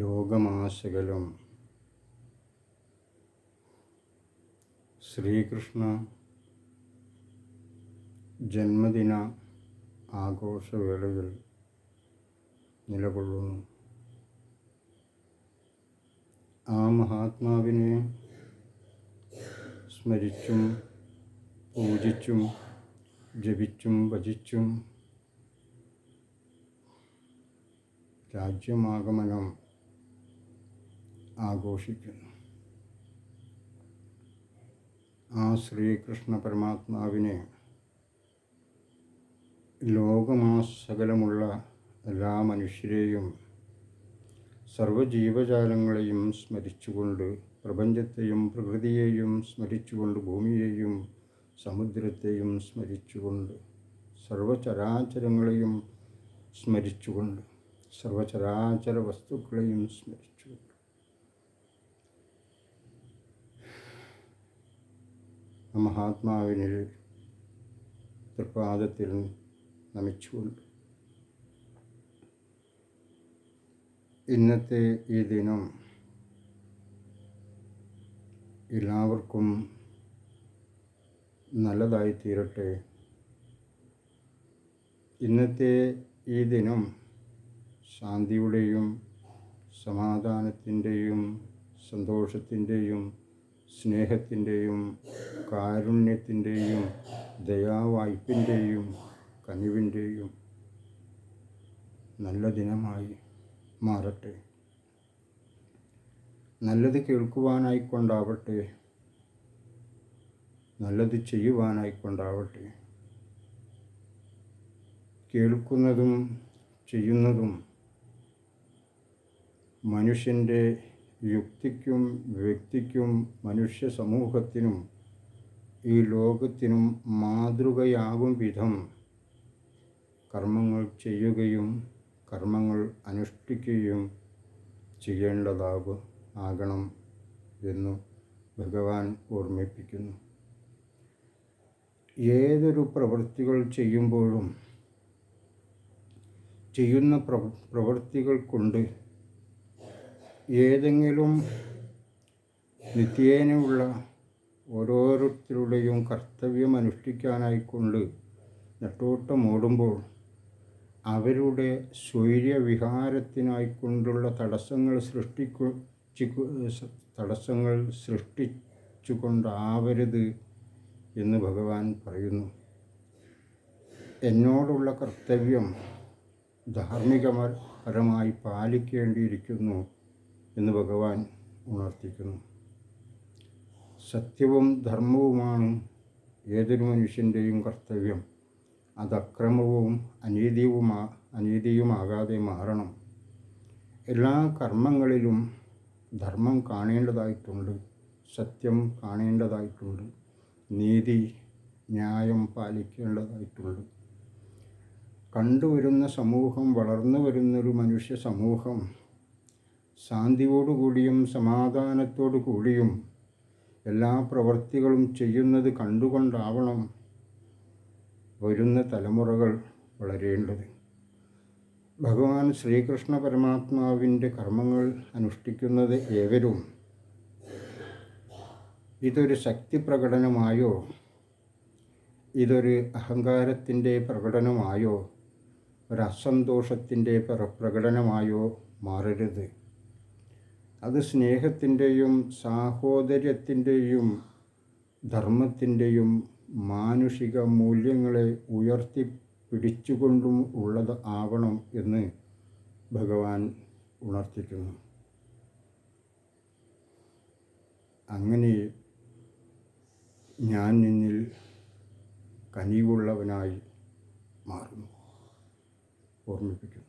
ലോകമാശകലം ശ്രീകൃഷ്ണ ജന്മദിന ആഘോഷവേളയിൽ നിലകൊള്ളുന്നു. ആ മഹാത്മാവിനെ സ്മരിച്ചും പൂജിച്ചും ജപിച്ചും ഭജിച്ചും രാജ്യമാഗമനം ആഘോഷിക്കുന്നു. ആ ശ്രീകൃഷ്ണ പരമാത്മാവിനെ ലോകമാസകലമുള്ള എല്ലാ മനുഷ്യരെയും സർവജീവജാലങ്ങളെയും സ്മരിച്ചുകൊണ്ട് പ്രപഞ്ചത്തെയും പ്രകൃതിയെയും സ്മരിച്ചുകൊണ്ട് ഭൂമിയെയും സമുദ്രത്തെയും സ്മരിച്ചുകൊണ്ട് സർവചരാചരങ്ങളെയും സ്മരിച്ചുകൊണ്ട് സർവചരാചര വസ്തുക്കളെയും സ്മരിച്ചുകൊണ്ട്. ആ മഹാത്മാവിനെ തൃപ്പാദത്തിൽ നമിച്ചുകൊണ്ട്. ഇന്നത്തെ ഈ ദിനം എല്ലാവർക്കും നല്ലതായി തീരട്ടെ ഇന്നത്തെ ഈ ദിനം ശാന്തിയുടെയും സമാധാനത്തിന്റെയും സന്തോഷത്തിന്റെയും സ്നേഹത്തിന്റെയും കാരുണ്യത്തിന്റെയും ദയാവായ്പിന്റെയും കനിവിന്റെയും നല്ല ദിനമായി മാറട്ടെ. നല്ലത് കേൾക്കുവാനായിക്കൊണ്ടാവട്ടെ. നല്ലത് ചെയ്യുവാനായിക്കൊണ്ടാവട്ടെ. കേൾക്കുന്നതും ചെയ്യുന്നതും മനുഷ്യന്റെ യുക്തിക്കും വ്യക്തിക്കും മനുഷ്യ സമൂഹത്തിനും ഈ ലോകത്തിനും മാതൃകയാകും വിധം കർമ്മങ്ങൾ ചെയ്യുകയും കർമ്മങ്ങൾ അനുഷ്ഠിക്കുകയും ചെയ്യേണ്ടതാകും ആകണം എന്നു ഭഗവാൻ ഓർമ്മിപ്പിക്കുന്നു. ഏതൊരു പ്രവൃത്തികൾ ചെയ്യുമ്പോഴും ചെയ്യുന്ന പ്ര പ്രവൃത്തികൾ കൊണ്ട് ഏതെങ്കിലും നിത്യേനയുള്ള ഓരോരുത്തരുടെയും കർത്തവ്യം അനുഷ്ഠിക്കാനായിക്കൊണ്ട് നെട്ടോട്ടമോടുമ്പോൾ അവരുടെ സ്വൈര്യവിഹാരത്തിനായിക്കൊണ്ടുള്ള തടസ്സങ്ങൾ സൃഷ്ടിക്കു തടസ്സങ്ങൾ സൃഷ്ടിച്ചുകൊണ്ടാവരുത്. എന്ന് ഭഗവാൻ പറയുന്നു. എന്നോടുള്ള കർത്തവ്യം ധാർമ്മികപരമായി പാലിക്കേണ്ടിയിരിക്കുന്നു എന്ന് ഭഗവാൻ ഉണർത്തിക്കുന്നു. സത്യവും ധർമ്മവുമാണ് ഏതൊരു മനുഷ്യന്റെയും കർത്തവ്യം. അത് അക്രമവും അനീതിയുമാ അനീതിയുമാകാതെ മാറണം. എല്ലാ കർമ്മങ്ങളിലും ധർമ്മം കാണേണ്ടതായിട്ടുണ്ട് സത്യം കാണേണ്ടതായിട്ടുണ്ട്. നീതി ന്യായം പാലിക്കേണ്ടതായിട്ടുണ്ട്. കണ്ടുവരുന്ന സമൂഹം വളർന്നു വരുന്നൊരു മനുഷ്യ സമൂഹം ശാന്തിയോടുകൂടിയും സമാധാനത്തോടു കൂടിയും എല്ലാ പ്രവൃത്തികളും ചെയ്യുന്നത് കണ്ടുകൊണ്ടാവണം വരുന്ന തലമുറകൾ വളരേണ്ടത്. ഭഗവാൻ ശ്രീകൃഷ്ണ പരമാത്മാവിന്റെ കർമ്മങ്ങൾ അനുഷ്ഠിക്കുന്നത് ഏവരും ഇതൊരു ശക്തി പ്രകടനമായോ? ഇതൊരു അഹങ്കാരത്തിന്റെ പ്രകടനമായോ? ഒരു അസന്തോഷത്തിന്റെ പ്രകടനമായോ മാറരുത്. അത് സ്നേഹത്തിന്റെയും സാഹോദര്യത്തിന്റെയും ധർമ്മത്തിന്റെയും മാനുഷിക മൂല്യങ്ങളെ ഉയർത്തി പിടിച്ചുകൊണ്ടും ഉള്ളത് ആവണം എന്ന് ഭഗവാൻ ഉണർത്തിക്കുന്നു. അങ്ങനെ ഞാൻ നിന്നിൽ കനിവുള്ളവനായി മാറുന്നു. ഓർമ്മിപ്പിക്കുന്നു.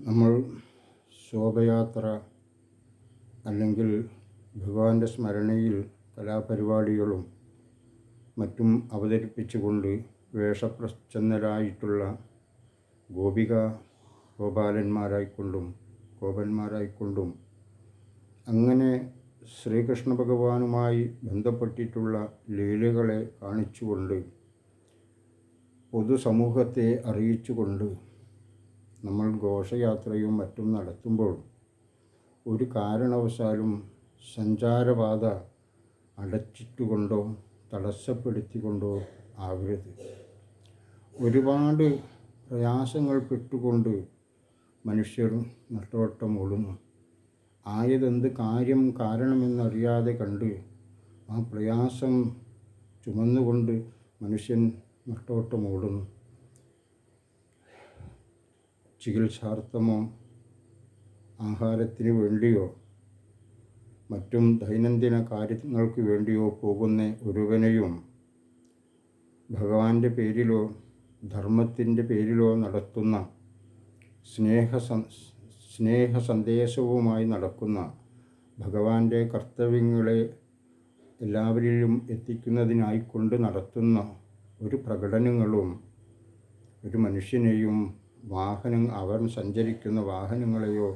നമ്മൾ ശോഭയാത്ര അല്ലെങ്കിൽ ഭഗവാന്റെ സ്മരണയിൽ കലാപരിപാടികളും മറ്റും അവതരിപ്പിച്ചുകൊണ്ട് വേഷപ്രച്ഛന്നരായിട്ടുള്ള ഗോപിക ഗോപാലന്മാരായിക്കൊണ്ടും ഗോപന്മാരായിക്കൊണ്ടും അങ്ങനെ ശ്രീകൃഷ്ണ ഭഗവാനുമായി ബന്ധപ്പെട്ടിട്ടുള്ള ലീലകളെ കാണിച്ചുകൊണ്ട് പൊതുസമൂഹത്തെ അറിയിച്ചുകൊണ്ട് നമ്മൾ ഘോഷയാത്രയും മറ്റും നടത്തുമ്പോൾ ഒരു കാരണവശാലും സഞ്ചാരപാത അടച്ചിട്ടുകൊണ്ടോ തടസ്സപ്പെടുത്തിക്കൊണ്ടോ ആവരുത് ഒരുപാട് പ്രയാസങ്ങൾ പെട്ടുകൊണ്ട് മനുഷ്യർ നട്ടോട്ടം ഓടുന്നു ആയതെന്ത് കാര്യം കാരണമെന്നറിയാതെ കണ്ട് ആ പ്രയാസം ചുമന്നുകൊണ്ട് മനുഷ്യൻ നട്ടോട്ടമോടുന്നു. ചികിത്സാർത്ഥമോ ആഹാരത്തിന് വേണ്ടിയോ മറ്റും ദൈനംദിന കാര്യങ്ങൾക്ക് വേണ്ടിയോ പോകുന്ന ഒരുവനെയും ഭഗവാന്റെ പേരിലോ ധർമ്മത്തിന്റെ പേരിലോ നടത്തുന്ന സ്നേഹ സ്നേഹ സന്ദേശവുമായി നടക്കുന്ന ഭഗവാന്റെ കർത്തവ്യങ്ങളെ എല്ലാവരിലും എത്തിക്കുന്നതിനായിക്കൊണ്ട് നടത്തുന്ന ഒരു പ്രകടനങ്ങളും ഒരു മനുഷ്യനെയും വാഹനം അവൻ സഞ്ചരിക്കുന്ന വാഹനങ്ങളെയോ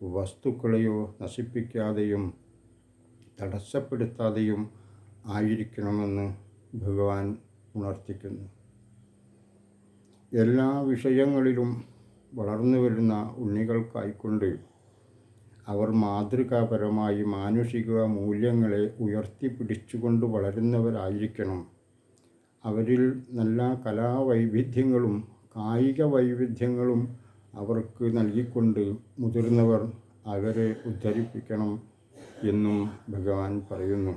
വസ്തുക്കളെയോ നശിപ്പിക്കാതെയും തടസ്സപ്പെടുത്താതെയും ആയിരിക്കണമെന്ന് ഭഗവാൻ ഉണർത്തിക്കുന്നു. എല്ലാ വിഷയങ്ങളിലും വളർന്നു വരുന്ന ഉണ്ണികൾക്കായിക്കൊണ്ട് അവർ മാതൃകാപരമായി മാനുഷിക മൂല്യങ്ങളെ ഉയർത്തിപ്പിടിച്ചുകൊണ്ട് വളരുന്നവരായിരിക്കണം. അവരിൽ നല്ല കലാവൈവിധ്യങ്ങളും കായിക വൈവിധ്യങ്ങളും അവർക്ക് നൽകിക്കൊണ്ട് മുതിർന്നവർ അവരെ ഉദ്ധരിപ്പിക്കണം എന്നും ഭഗവാൻ പറയുന്നു.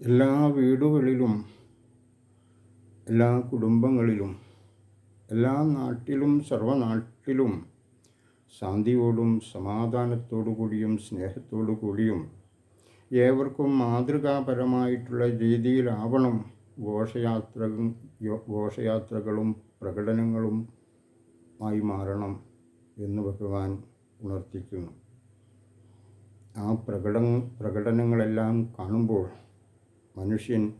എല്ലാ വീടുകളിലും എല്ലാ കുടുംബങ്ങളിലും എല്ലാ നാട്ടിലും സർവനാട്ടിലും ശാന്തിയോടും സമാധാനത്തോടു കൂടിയും സ്നേഹത്തോടു കൂടിയും ഏവർക്കും മാതൃകാപരമായിട്ടുള്ള രീതിയിലാവണം ഘോഷയാത്ര ഘോഷയാത്രകളും പ്രകടനങ്ങളും ആയി മാറണം എന്ന് ഭഗവാൻ ഉണർത്തിക്കുന്നു. ആ പ്രകട പ്രകടനങ്ങളെല്ലാം കാണുമ്പോൾ മനുഷ്യൻ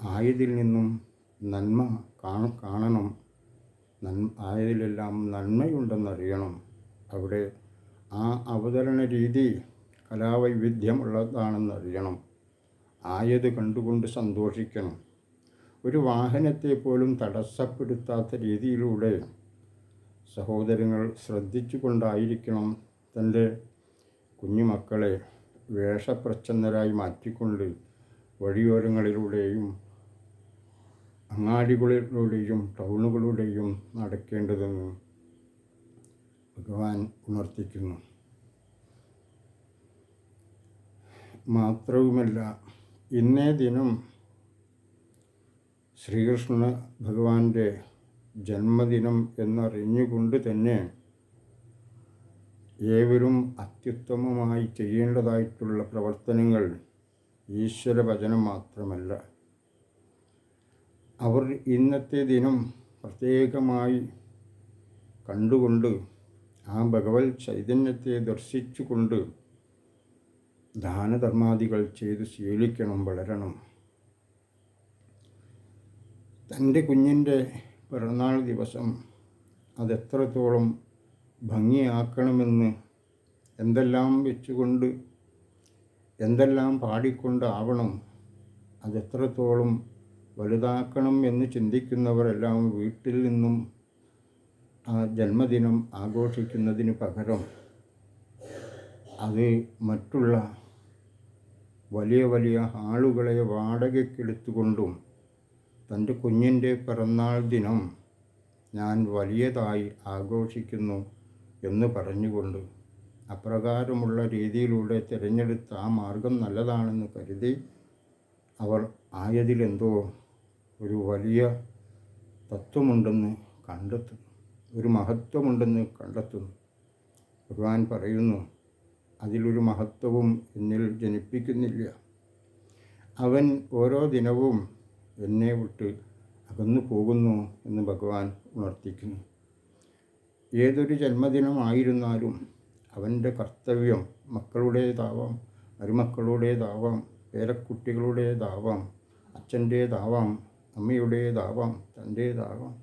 ആയതിൽ നിന്നും നന്മ കാണണം. ആയതിലെല്ലാം നന്മയുണ്ടെന്നറിയണം. അവിടെ ആ അവതരണ രീതി കലാവൈവിധ്യമുള്ളതാണെന്നറിയണം. ആയത് കണ്ടുകൊണ്ട് സന്തോഷിക്കണം. ഒരു വാഹനത്തെ പോലും തടസ്സപ്പെടുത്താത്ത രീതിയിലൂടെ സഹോദരങ്ങൾ ശ്രദ്ധിച്ചു കൊണ്ടായിരിക്കണം തന്റെ കുഞ്ഞുമക്കളെ വേഷപ്രച്ഛന്നരായി മാറ്റിക്കൊണ്ട് വഴിയോരങ്ങളിലൂടെയും അങ്ങാടികളിലൂടെയും ടൗണുകളിലൂടെയും നടക്കേണ്ടതെന്ന് ഭഗവാൻ ഉണർത്തിക്കുന്നു. മാത്രവുമല്ല ഇന്നേ ദിനം ശ്രീകൃഷ്ണ ഭഗവാന്റെ ജന്മദിനം എന്നറിഞ്ഞുകൊണ്ട് തന്നെ ഏവരും അത്യുത്തമമായി ചെയ്യേണ്ടതായിട്ടുള്ള പ്രവർത്തനങ്ങൾ ഈശ്വരഭജനം മാത്രമല്ല. അവർ ഇന്നത്തെ ദിനം പ്രത്യേകമായി കണ്ടുകൊണ്ട് ആ ഭഗവത് ചൈതന്യത്തെ ദർശിച്ചുകൊണ്ട് ദാനധർമാദികൾ ചെയ്ത് ശീലിക്കണം വളരണം. തന്റെ കുഞ്ഞിന്റെ പിറന്നാൾ ദിവസം അതെത്രത്തോളം ഭംഗിയാക്കണമെന്ന് എന്തെല്ലാം വെച്ചുകൊണ്ട് എന്തെല്ലാം പാടിക്കൊണ്ടാവണം അതെത്രത്തോളം വലുതാക്കണം എന്ന് ചിന്തിക്കുന്നവരെല്ലാം വീട്ടിൽ നിന്നും ആ ജന്മദിനം ആഘോഷിക്കുന്നതിന് പകരം അത് മറ്റുള്ള വലിയ വലിയ ആളുകളെ വാടകയ്ക്കെടുത്തുകൊണ്ടും തന്റെ കുഞ്ഞിന്റെ പിറന്നാൾ ദിനം ഞാൻ വലിയതായി ആഘോഷിക്കുന്നു എന്ന് പറഞ്ഞുകൊണ്ട് അപ്രകാരമുള്ള രീതിയിലൂടെ തിരഞ്ഞെടുത്ത ആ മാർഗം നല്ലതാണെന്ന് കരുതി അവർ ആയതിലെന്തോ ഒരു വലിയ തത്വമുണ്ടെന്ന് കണ്ടെത്തുന്നു ഒരു മഹത്വമുണ്ടെന്ന് കണ്ടെത്തുന്നു ഭഗവാൻ പറയുന്നു അതിലൊരു മഹത്വവും എന്നിൽ ജനിപ്പിക്കുന്നില്ല. അവൻ ഓരോ ദിനവും എന്നെ വിട്ട് അകന്നു പോകുന്നു എന്ന് ഭഗവാൻ ഉണർത്തിക്കുന്നു. ഏതൊരു ജന്മദിനമായിരുന്നാലും അവന്റെ കർത്തവ്യം മക്കളുടേതാവാം മരുമക്കളുടേതാവാം പേരക്കുട്ടികളുടേതാവാം അച്ഛന്റേതാവാം അമ്മയുടേതാവാം തന്റേതാവാം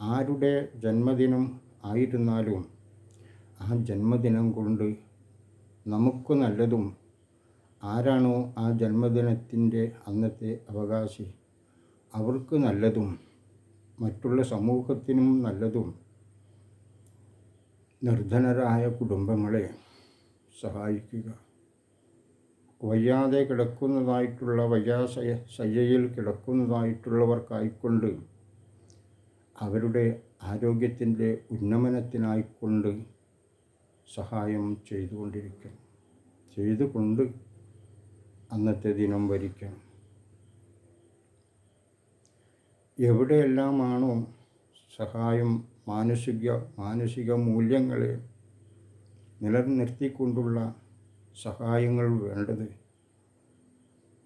ആരുടെ ജന്മദിനം ആയിരുന്നാലും ആ ജന്മദിനം കൊണ്ട് നമുക്ക് നല്ലതും ആരാണോ ആ ജന്മദിനത്തിന്റെ അന്നത്തെ അവകാശി അവർക്ക് നല്ലതും മറ്റുള്ള സമൂഹത്തിനും നല്ലതും നിർധനരായ കുടുംബങ്ങളെ സഹായിക്കുക. വയ്യാതെ കിടക്കുന്നതായിട്ടുള്ള വയ്യാശയ ശയ്യയിൽ കിടക്കുന്നതായിട്ടുള്ളവർക്കായിക്കൊണ്ട് അവരുടെ ആരോഗ്യത്തിന്റെ ഉന്നമനത്തിനായിക്കൊണ്ട് സഹായം ചെയ്തുകൊണ്ടിരിക്കണം ചെയ്തുകൊണ്ട് അന്നത്തെ ദിനം വരിക്കണം എവിടെയെല്ലാമാണോ സഹായം മാനസിക മാനസിക മൂല്യങ്ങളെ നിലനിർത്തിക്കൊണ്ടുള്ള സഹായങ്ങൾ വേണ്ടത്.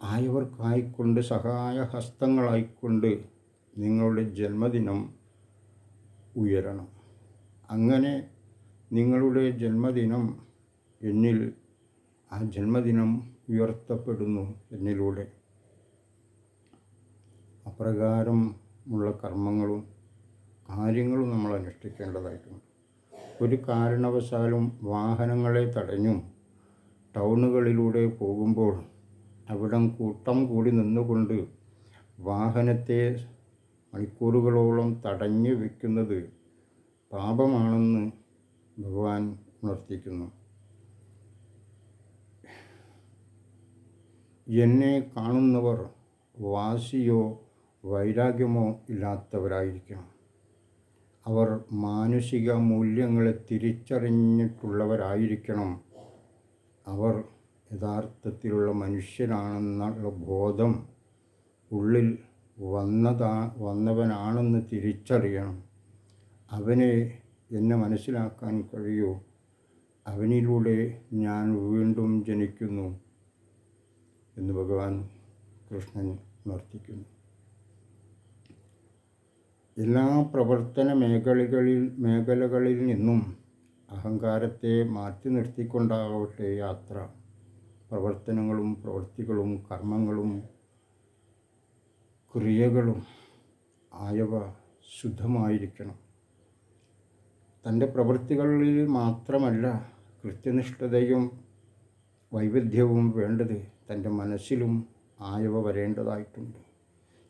ആയവർക്കായിക്കൊണ്ട് സഹായ ഹസ്തങ്ങളായിക്കൊണ്ട് നിങ്ങളുടെ ജന്മദിനം ഉയരണം. അങ്ങനെ നിങ്ങളുടെ ജന്മദിനം എന്നിൽ ആ ജന്മദിനം ഉയർത്തപ്പെടുന്നു എന്നിലൂടെ. അപ്രകാരമുള്ള കർമ്മങ്ങളും കാര്യങ്ങളും നമ്മൾ അനുഷ്ഠിക്കേണ്ടതായിട്ടുണ്ട്. ഒരു കാരണവശാലും വാഹനങ്ങളെ തടഞ്ഞും ടൗണുകളിലൂടെ പോകുമ്പോൾ അവിടം കൂട്ടം കൂടി നിന്നുകൊണ്ട് വാഹനത്തെ മണിക്കൂറുകളോളം തടഞ്ഞു വെക്കുന്നത് പാപമാണെന്ന് ഭഗവാൻ ഉണർത്തിക്കുന്നു. എന്നെ കാണുന്നവർ വാശിയോ വൈരാഗ്യമോ ഇല്ലാത്തവരായിരിക്കണം. അവർ മാനുഷിക മൂല്യങ്ങളെ തിരിച്ചറിഞ്ഞിട്ടുള്ളവരായിരിക്കണം അവർ യഥാർത്ഥത്തിലുള്ള മനുഷ്യനാണെന്നുള്ള ബോധം ഉള്ളിൽ വന്നതാ വന്നവനാണെന്ന് തിരിച്ചറിയണം. അവനെ എന്നെ മനസ്സിലാക്കാൻ കഴിയൂ? അവനിലൂടെ ഞാൻ വീണ്ടും ജനിക്കുന്നു എന്ന് ഭഗവാൻ കൃഷ്ണൻ ഉണർത്തിക്കുന്നു എല്ലാ പ്രവർത്തന മേഖലകളിൽ മേഖലകളിൽ നിന്നും അഹങ്കാരത്തെ മാറ്റി നിർത്തിക്കൊണ്ടാവട്ടെ യാത്ര. പ്രവർത്തനങ്ങളും പ്രവൃത്തികളും കർമ്മങ്ങളും ക്രിയകളും ആയവ ശുദ്ധമായിരിക്കണം. തന്റെ പ്രവൃത്തികളിൽ മാത്രമല്ല കൃത്യനിഷ്ഠതയും വൈവിധ്യവും വേണ്ടത് തന്റെ മനസ്സിലും ആയവ വരേണ്ടതായിട്ടുണ്ട്.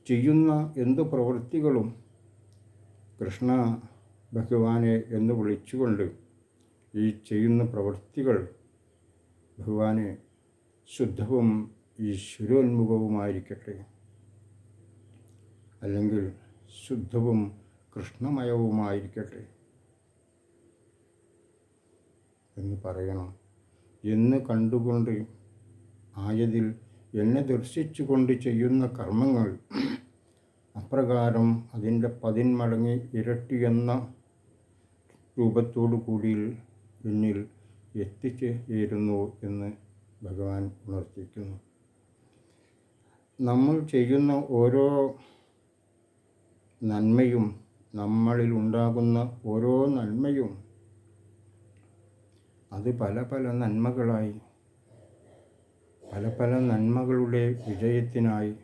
ചെയ്യുന്ന എന്ത് പ്രവൃത്തികളും കൃഷ്ണ ഭഗവാനെ എന്ന് വിളിച്ചുകൊണ്ട് ഈ ചെയ്യുന്ന പ്രവൃത്തികൾ ഭഗവാന് ശുദ്ധവും ഈശ്വരോന്മുഖവുമായിരിക്കട്ടെ. അല്ലെങ്കിൽ ശുദ്ധവും കൃഷ്ണമയവുമായിരിക്കട്ടെ എന്ന് പറയണം. എന്ന് കണ്ടുകൊണ്ട് ആയതിൽ എന്നെ ദർശിച്ചുകൊണ്ട് ചെയ്യുന്ന കർമ്മങ്ങൾ അപ്രകാരം അതിന്റെ പതിന്മടങ്ങി ഇരട്ടിയെന്ന രൂപത്തോടു കൂടി എന്നിൽ എത്തിച്ചേരുന്നു എന്ന് ഭഗവാൻ ഉണർത്തിക്കുന്നു നമ്മൾ ചെയ്യുന്ന ഓരോ നന്മയും നമ്മളിൽ ഉണ്ടാകുന്ന ഓരോ നന്മയും അത് പല പല നന്മകളായി പല പല നന്മകളുടെ വിജയത്തിനായി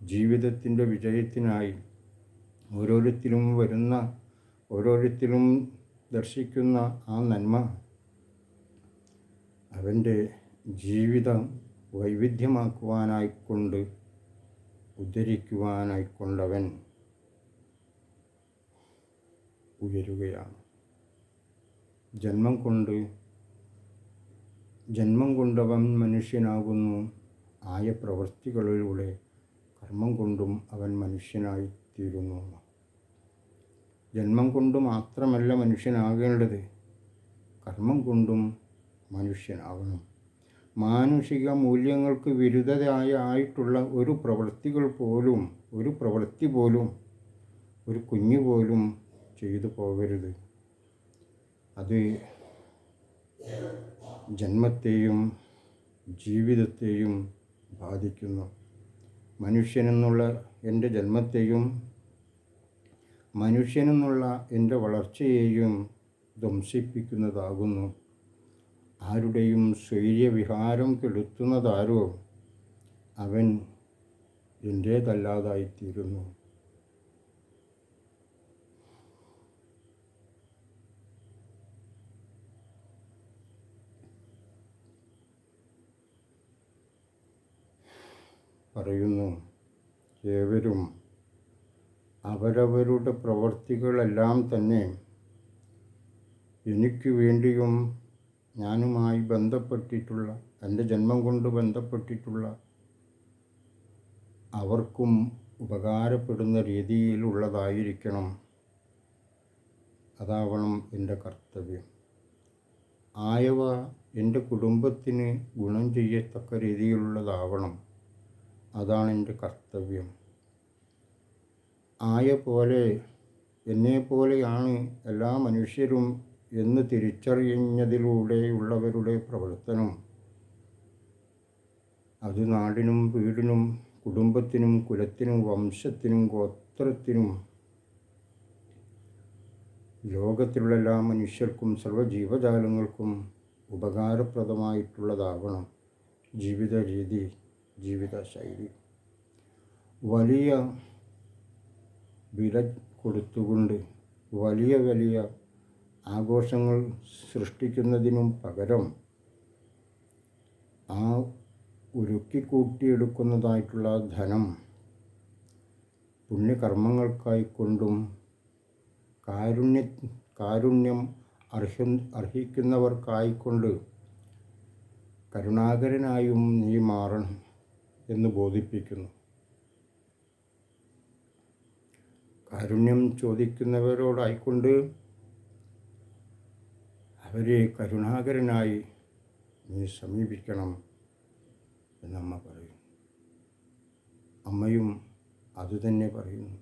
ജീവിതത്തിന്റെ വിജയത്തിനായി ഓരോരുത്തരും വരുന്ന ഓരോരുത്തരും ദർശിക്കുന്ന ആ നന്മ അവന്റെ ജീവിതം വൈവിധ്യമാക്കുവാനായിക്കൊണ്ട് ഉദ്ധരിക്കുവാനായിക്കൊണ്ടവൻ ഉയരുകയാണ്. ജന്മം കൊണ്ട് ജന്മം കൊണ്ടവൻ മനുഷ്യനാകുന്നു. ആയ പ്രവൃത്തികളിലൂടെ കർമ്മം കൊണ്ടും അവൻ മനുഷ്യനായി തീരുന്നു ജന്മം കൊണ്ട് മാത്രമല്ല മനുഷ്യനാകേണ്ടത്. കർമ്മം കൊണ്ടും മനുഷ്യനാകണം മാനുഷിക മൂല്യങ്ങൾക്ക് വിരുദ്ധതയായ ആയിട്ടുള്ള ഒരു പ്രവൃത്തികൾ പോലും ഒരു പ്രവൃത്തി പോലും ഒരു കുഞ്ഞു പോലും ചെയ്തു പോകരുത്. അത് ജന്മത്തെയും ജീവിതത്തെയും ബാധിക്കുന്നു. മനുഷ്യനെന്നുള്ള എന്റെ ജന്മത്തെയും മനുഷ്യനെന്നുള്ള എന്റെ വളർച്ചയെയും ധ്വംസിപ്പിക്കുന്നതാകുന്നു. ആരുടെയും സ്വൈര്യവിഹാരം കെടുത്തുന്നതാരോ അവൻ എന്റേതല്ലാതായിത്തീരുന്നു. പറയുന്നു ഏവരും അവരവരുടെ പ്രവർത്തികളെല്ലാം തന്നെ എനിക്ക് വേണ്ടിയും ഞാനുമായി ബന്ധപ്പെട്ടിട്ടുള്ള എന്റെ ജന്മം കൊണ്ട് ബന്ധപ്പെട്ടിട്ടുള്ള അവർക്കും ഉപകാരപ്പെടുന്ന രീതിയിലുള്ളതായിരിക്കണം. അതാവണം എന്റെ കർത്തവ്യം. ആയവ എന്റെ കുടുംബത്തിന് ഗുണം ചെയ്യത്തക്ക രീതിയിലുള്ളതാവണം. അതാണ് എന്റെ കർത്തവ്യം. ആയ പോലെ എന്നെപ്പോലെയാണ് എല്ലാ മനുഷ്യരും എന്ന് തിരിച്ചറിയുന്നതിലൂടെയുള്ളവരുടെ പ്രവർത്തനം. അത് നാടിനും വീടിനും കുടുംബത്തിനും കുലത്തിനും വംശത്തിനും ഗോത്രത്തിനും ലോകത്തിലുള്ള എല്ലാ മനുഷ്യർക്കും സർവജീവജാലങ്ങൾക്കും ഉപകാരപ്രദമായിട്ടുള്ളതാവണം ജീവിത രീതി ജീവിത ശൈലി വലിയ വില കൊടുത്തുകൊണ്ട് വലിയ വലിയ ആഘോഷങ്ങൾ സൃഷ്ടിക്കുന്നതിനും പകരം ആ ഉരുക്കിക്കൂട്ടിയെടുക്കുന്നതായിട്ടുള്ള ധനം പുണ്യകർമ്മങ്ങൾക്കായി കൊണ്ടും കാരുണ്യ കാരുണ്യം അർഹ അർഹിക്കുന്നവർക്കായിക്കൊണ്ട് കരുണാകരനായും നീ മാറണം എന്ന് ബോധിപ്പിക്കുന്നു. കാരുണ്യം ചോദിക്കുന്നവരോടായിക്കൊണ്ട് അവരെ കരുണാകരനായി നീ സമീപിക്കണം എന്നമ്മ പറയും അമ്മയും അതുതന്നെ പറയുന്നു.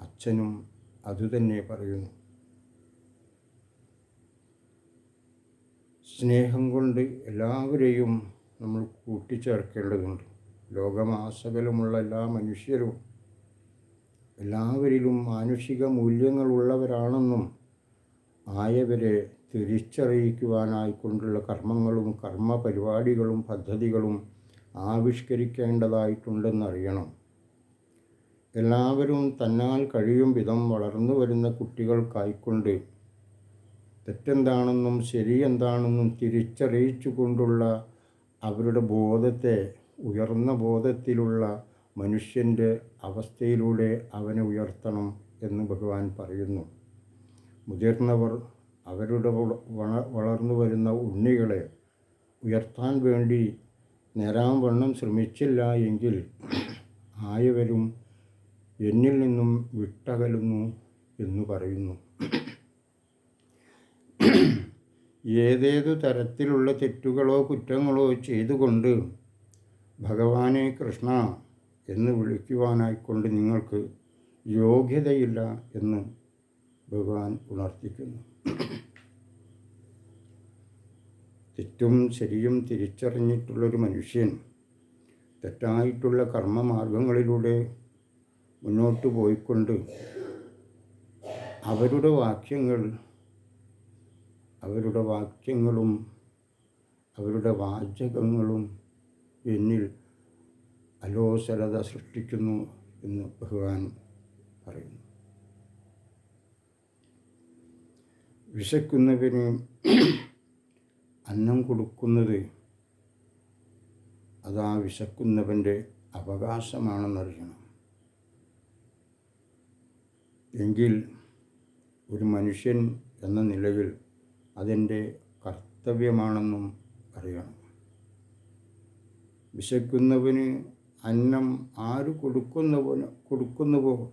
അച്ഛനും അതുതന്നെ പറയുന്നു. സ്നേഹം കൊണ്ട് എല്ലാവരെയും നമ്മൾ കൂട്ടിച്ചേർക്കേണ്ടതുണ്ട്. ലോകമാസകലമുള്ള എല്ലാ മനുഷ്യരും എല്ലാവരിലും മാനുഷിക മൂല്യങ്ങളുള്ളവരാണെന്നും ആയവരെ തിരിച്ചറിയിക്കുവാനായിക്കൊണ്ടുള്ള കർമ്മങ്ങളും കർമ്മ പരിപാടികളും പദ്ധതികളും ആവിഷ്കരിക്കേണ്ടതായിട്ടുണ്ടെന്നറിയണം. എല്ലാവരും തന്നാൽ കഴിയും വിധം വളർന്നു വരുന്ന കുട്ടികൾക്കായിക്കൊണ്ട് തെറ്റെന്താണെന്നും ശരിയെന്താണെന്നും തിരിച്ചറിയിച്ചു കൊണ്ടുള്ള അവരുടെ ബോധത്തെ ഉയർന്ന ബോധത്തിലുള്ള മനുഷ്യന്റെ അവസ്ഥയിലൂടെ അവനെ ഉയർത്തണം എന്ന് ഭഗവാൻ പറയുന്നു. മുതിർന്നവർ അവരുടെ വളർന്നു വരുന്ന ഉണ്ണികളെ ഉയർത്താൻ വേണ്ടി നേരാം വണ്ണം ശ്രമിച്ചില്ല എങ്കിൽ ആയവരും എന്നിൽ നിന്നും വിട്ടകലുന്നു എന്ന് പറയുന്നു. ഏതേതു തരത്തിലുള്ള തെറ്റുകളോ കുറ്റങ്ങളോ ചെയ്തുകൊണ്ട് ഭഗവാനെ കൃഷ്ണ എന്ന് വിളിക്കുവാനായിക്കൊണ്ട് നിങ്ങൾക്ക് യോഗ്യതയില്ല എന്ന് ഭഗവാൻ ഉണർത്തിക്കുന്നു. തെറ്റും ശരിയും തിരിച്ചറിഞ്ഞിട്ടുള്ളൊരു മനുഷ്യൻ തെറ്റായിട്ടുള്ള കർമ്മമാർഗങ്ങളിലൂടെ മുന്നോട്ട് പോയിക്കൊണ്ട് അവരുടെ വാക്യങ്ങൾ അവരുടെ വാക്യങ്ങളും അവരുടെ വാചകങ്ങളും എന്നിൽ അലോസരത സൃഷ്ടിക്കുന്നു എന്ന് ഭഗവാൻ പറയുന്നു. വിശക്കുന്നവന് അന്നം കൊടുക്കുന്നത് അതാ വിശക്കുന്നവന്റെ അവകാശമാണെന്നറിയണം. എങ്കിൽ ഒരു മനുഷ്യൻ എന്ന നിലയിൽ അതെന്റെ കർത്തവ്യമാണെന്നും അറിയണം. വിശക്കുന്നവന് അന്നം ആര് കൊടുക്കുന്നവന് കൊടുക്കുന്നുവോ?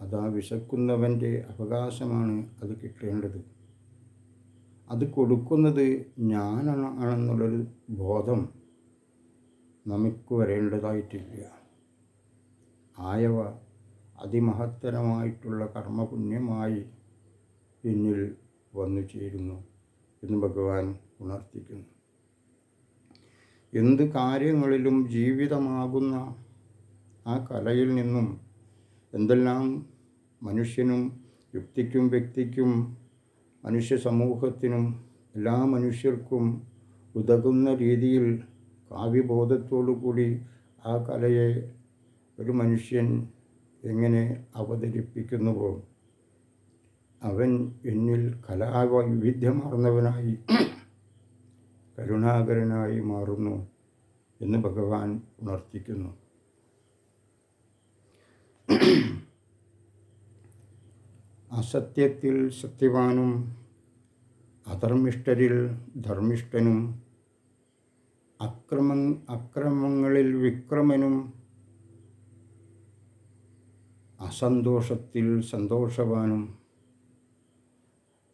അതാ വിശക്കുന്നവന്റെ അവകാശമാണ് അത് കിട്ടേണ്ടത്. അത് കൊടുക്കുന്നത് ഞാനാണ് ആണെന്നുള്ളൊരു ബോധം നമുക്ക് വരേണ്ടതായിട്ടില്ല. ആയവ അതിമഹത്തരമായിട്ടുള്ള കർമ്മപുണ്യമായി പിന്നിൽ വന്നു ചേരുന്നു എന്ന് ഭഗവാൻ ഉണർത്തിക്കുന്നു. എന്ത് കാര്യങ്ങളിലും ജീവിതമാകുന്ന ആ കലയിൽ നിന്നും എന്തെല്ലാം മനുഷ്യനും യുക്തിക്കും വ്യക്തിക്കും മനുഷ്യ സമൂഹത്തിനും എല്ലാ മനുഷ്യർക്കും ഉതകുന്ന രീതിയിൽ കാവ്യബോധത്തോടു കൂടി ആ കലയെ ഒരു മനുഷ്യൻ എങ്ങനെ അവതരിപ്പിക്കുന്നുവോ? അവൻ എന്നിൽ കലാവൈവിധ്യമാർന്നവനായി. കരുണാകരനായി മാറുന്നു എന്ന് ഭഗവാൻ ഉണർത്തിക്കുന്നു. അസത്യത്തിൽ സത്യവാനും അധർമ്മിഷ്ഠരിൽ ധർമ്മിഷ്ഠനും അക്രമ അക്രമങ്ങളിൽ വിക്രമനും അസന്തോഷത്തിൽ സന്തോഷവാനും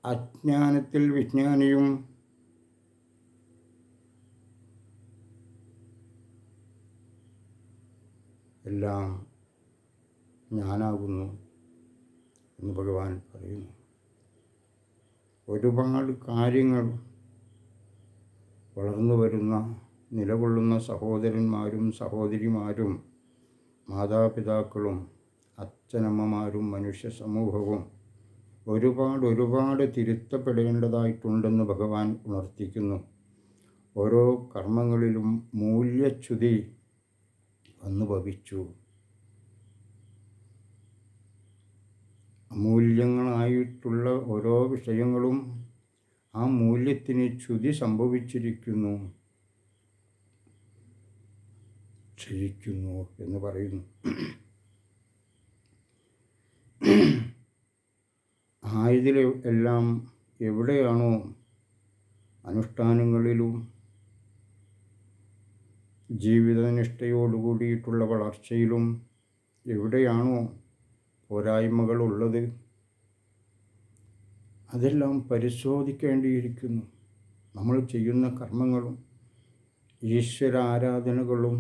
അജ്ഞാനത്തിൽ വിജ്ഞാനിയും എല്ലാം ഞാനാകുന്നു എന്ന് ഭഗവാൻ പറയുന്നു. ഒരുപാട് കാര്യങ്ങൾ വളർന്നു വരുന്ന നിലകൊള്ളുന്ന സഹോദരന്മാരും സഹോദരിമാരും മാതാപിതാക്കളും അച്ഛനമ്മമാരും മനുഷ്യ സമൂഹവും ഒരുപാട് ഒരുപാട് തിരുത്തപ്പെടേണ്ടതായിട്ടുണ്ടെന്ന് ഭഗവാൻ ഉണർത്തിക്കുന്നു. ഓരോ കർമ്മങ്ങളിലും മൂല്യച്യുതി വന്നു ഭവിച്ചു അമൂല്യങ്ങളായിട്ടുള്ള ഓരോ വിഷയങ്ങളും ആ മൂല്യത്തിന് ച്യുതി സംഭവിച്ചിരിക്കുന്നു. ക്ഷയിക്കുന്നു എന്ന് പറയുന്നു. ആയതിൽ എല്ലാം എവിടെയാണോ അനുഷ്ഠാനങ്ങളിലും ജീവിതനിഷ്ഠയോടുകൂടിയിട്ടുള്ള വളർച്ചയിലും എവിടെയാണോ പോരായ്മകളുള്ളത് അതെല്ലാം പരിശോധിക്കേണ്ടിയിരിക്കുന്നു. നമ്മൾ ചെയ്യുന്ന കർമ്മങ്ങളും ഈശ്വര ആരാധനകളും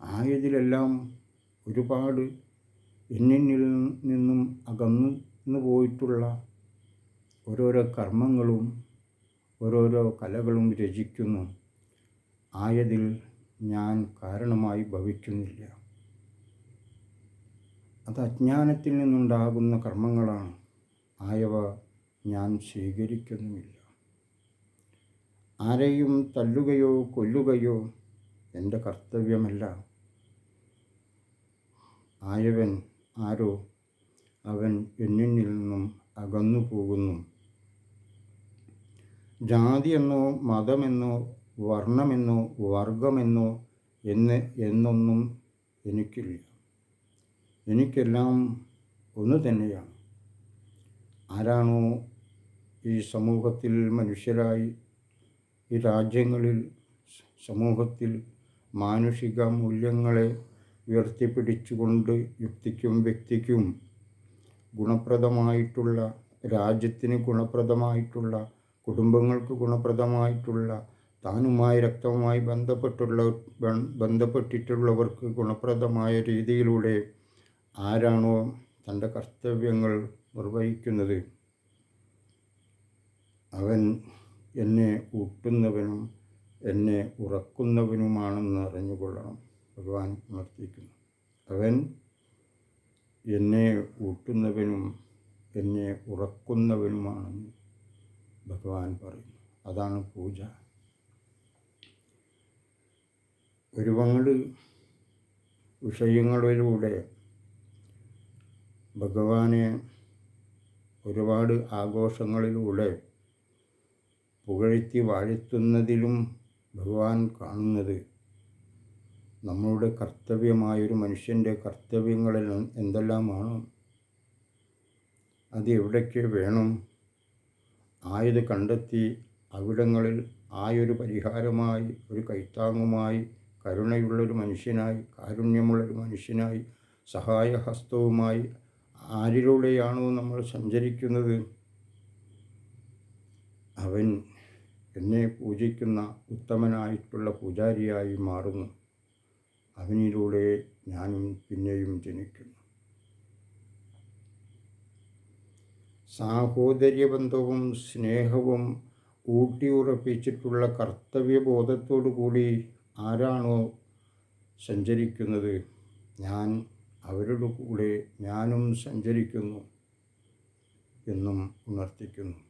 ആയതിലെല്ലാം ഒരുപാട് എന്നിൽ നിന്നും അകന്നു പോയിട്ടുള്ള ഓരോരോ കർമ്മങ്ങളും ഓരോരോ കലകളും രചിക്കുന്നു. ആയതിൽ ഞാൻ കാരണമായി ഭവിക്കുന്നില്ല. അത് അജ്ഞാനത്തിൽ നിന്നുണ്ടാകുന്ന കർമ്മങ്ങളാണ്. ആയവ ഞാൻ സ്വീകരിക്കുന്നുമില്ല ആരെയും തല്ലുകയോ കൊല്ലുകയോ എന്റെ കർത്തവ്യമല്ല. ആയവൻ ആരോ അവൻ എന്നിൽ നിന്നും അകന്നു പോകുന്നു ജാതിയെന്നോ മതമെന്നോ വർണമെന്നോ വർഗമെന്നോ എന്ന് എന്നൊന്നും എനിക്കില്ല. എനിക്കെല്ലാം ഒന്ന് തന്നെയാണ്. ആരാണോ ഈ സമൂഹത്തിൽ മനുഷ്യരായി ഈ രാജ്യങ്ങളിൽ സമൂഹത്തിൽ മാനുഷിക മൂല്യങ്ങളെ ഉയർത്തിപ്പിടിച്ചുകൊണ്ട് യുക്തിക്കും വ്യക്തിക്കും ഗുണപ്രദമായിട്ടുള്ള രാജ്യത്തിന് ഗുണപ്രദമായിട്ടുള്ള കുടുംബങ്ങൾക്ക് ഗുണപ്രദമായിട്ടുള്ള താനുമായി രക്തവുമായി ബന്ധപ്പെട്ടുള്ള ബന്ധപ്പെട്ടിട്ടുള്ളവർക്ക് ഗുണപ്രദമായ രീതിയിലൂടെ ആരാണോ തന്റെ കർത്തവ്യങ്ങൾ നിർവഹിക്കുന്നത്. അവൻ എന്നെ ഊട്ടുന്നവനും എന്നെ ഉറക്കുന്നവനുമാണെന്ന് അറിഞ്ഞുകൊള്ളണം. ഭഗവാൻ ഉണർത്തിയിരിക്കുന്നു അവൻ എന്നെ ഊട്ടുന്നവനും എന്നെ ഉറക്കുന്നവനുമാണെന്ന് ഭഗവാൻ പറയുന്നു. അതാണ് പൂജ. ഒരുപാട് വിഷയങ്ങളിലൂടെ ഭഗവാനെ ഒരുപാട് ആഘോഷങ്ങളിലൂടെ പുകഴ്ത്തി വാഴ്ത്തുന്നതിലും ഭഗവാൻ കാണുന്നത് നമ്മളുടെ കർത്തവ്യമായൊരു മനുഷ്യന്റെ കർത്തവ്യങ്ങളിൽ എന്തെല്ലാമാണ് അത് എവിടേക്ക് വേണം ആയത് കണ്ടെത്തി അവിടങ്ങളിൽ ആയൊരു പരിഹാരമായി ഒരു കൈത്താങ്ങുമായി കരുണയുള്ളൊരു മനുഷ്യനായി കാരുണ്യമുള്ളൊരു മനുഷ്യനായി സഹായഹസ്തവുമായി ആരിലൂടെയാണോ നമ്മൾ സഞ്ചരിക്കുന്നത്? അവൻ എന്നെ പൂജിക്കുന്ന ഉത്തമനായിട്ടുള്ള പൂജാരിയായി മാറുന്നു. അവനിലൂടെ ഞാനും പിന്നെയും ജനിക്കുന്നു. സാഹോദര്യബന്ധവും സ്നേഹവും ഊട്ടിയുറപ്പിച്ചിട്ടുള്ള കർത്തവ്യബോധത്തോടു കൂടി ആരാണോ സഞ്ചരിക്കുന്നത്? ഞാൻ അവരുടെ കൂടെ ഞാനും സഞ്ചരിക്കുന്നു എന്നും ഉണർത്തിക്കുന്നു.